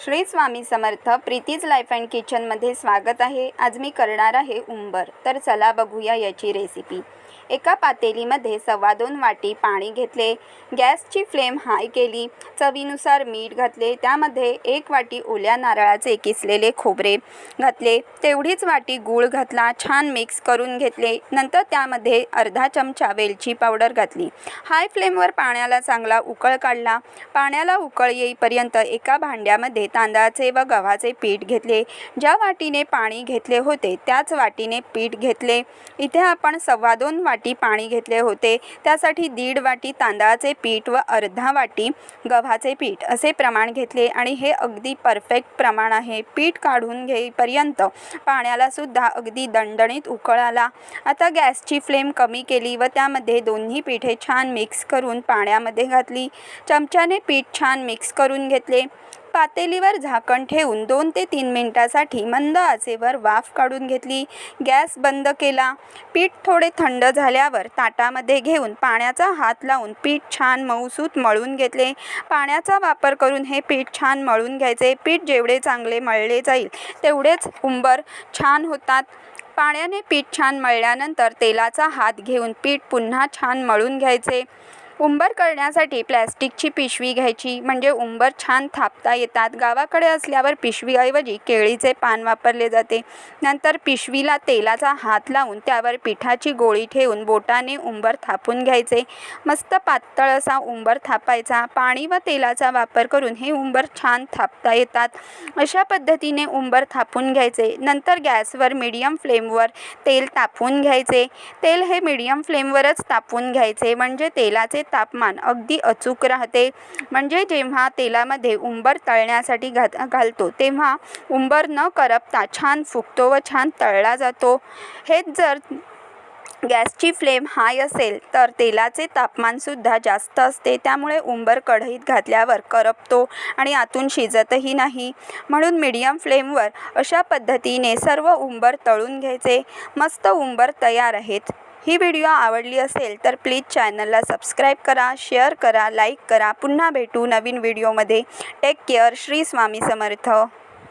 Shri Swami Samarth Preeti's life and किचनमध्ये स्वागत आहे. आज मी करणार आहे उंबर. तर चला बघूया याची रेसिपी एका पातेलीमध्ये सव्वा दोन वाटी पाणी घेतले. गॅसची फ्लेम हाय केली. चवीनुसार मीठ घातले. त्यामध्ये एक वाटी ओल्या नारळाचे किसलेले खोबरे घातले. तेवढीच वाटी गूळ घातला. छान मिक्स करून घेतले. नंतर त्यामध्ये अर्धा चमचा वेलची पावडर घातली. हाय फ्लेमवर पाण्याला चांगला उकळ काढला. पाण्याला उकळ येईपर्यंत एका भांड्यामध्ये तांदळाचे व गव्हाचे पीठ घेतले. ज्या वाटीने पाणी घेतले होते त्याच वाटीने पीठ घेतले. इथे आपण सव्वा दोन वाटी पाणी घेतले होते. त्यासाठी दीड वाटी तांदळाचे पीठ व अर्धा वाटी गव्हाचे पीठ असे प्रमाण घेतले आणि हे अगदी परफेक्ट प्रमाण आहे. पीठ काढून घेईपर्यंत पाण्याला सुद्धा अगदी दणदणीत उकळ आला. आता गॅसची फ्लेम कमी केली व त्यामध्ये दोन्ही पिठे छान मिक्स करून पाण्यामध्ये घातली. चमच्याने पीठ छान मिक्स करून घेतले. पातेलीवर झाकण ठेवून दोन ते तीन मिनटासाठी मंद आचेवर वाफ काढून घेतली. गॅस बंद केला. पीठ थोडे थंड झाल्यावर ताटामध्ये घेऊन पाण्याचा हात लावून पीठ छान मऊसूत मळून घेतले. पाण्याचा वापर करून हे पीठ छान मळून घ्यायचे. पीठ जेवढे चांगले मळले जाईल तेवढेच उंबर छान होतात. पाण्याने पीठ छान मळल्यानंतर तेलाचा हात घेऊन पीठ पुन्हा छान मळून घ्यायचे. उंबर करण्यासाठी प्लॅस्टिकची पिशवी घ्यायची. म्हणजे उंबर छान थापता येतात. गावाकडे असल्यावर पिशवीऐवजी केळीचे पान वापरले जाते. नंतर पिशवीला तेलाचा हात लावून त्यावर पिठाची गोळी ठेवून बोटाने उंबर थापून घ्यायचे. मस्त पातळ असा उंबर थापायचा. पाणी व तेलाचा वापर करून हे उंबर छान थापता येतात. अशा पद्धतीने उंबर थापून घ्यायचे. नंतर गॅसवर मीडियम फ्लेमवर तेल तापवून घ्यायचे. तेल हे मीडियम फ्लेमवरच तापवून घ्यायचे. म्हणजे तेलाचे तापमान अगदी अचूक राहते. म्हणजे जेव्हा तेलामध्ये उंबर तळण्यासाठी घात घालतो तेव्हा उंबर न करपता छान फुगतो व छान तळला जातो. हेच जर गॅसची फ्लेम हाय असेल तर तेलाचे तापमानसुद्धा जास्त असते. त्यामुळे उंबर कढईत घातल्यावर करपतो आणि आतून शिजतही नाही. म्हणून मीडियम फ्लेमवर अशा पद्धतीने सर्व उंबर तळून घ्यायचे. मस्त उंबर तयार आहेत. ही व्हिडिओ आवडली असेल तर प्लीज चॅनलला सबस्क्राईब करा शेअर करा लाईक करा. पुन्हा भेटू नवीन व्हिडिओमध्ये. Take care. श्री स्वामी समर्थ.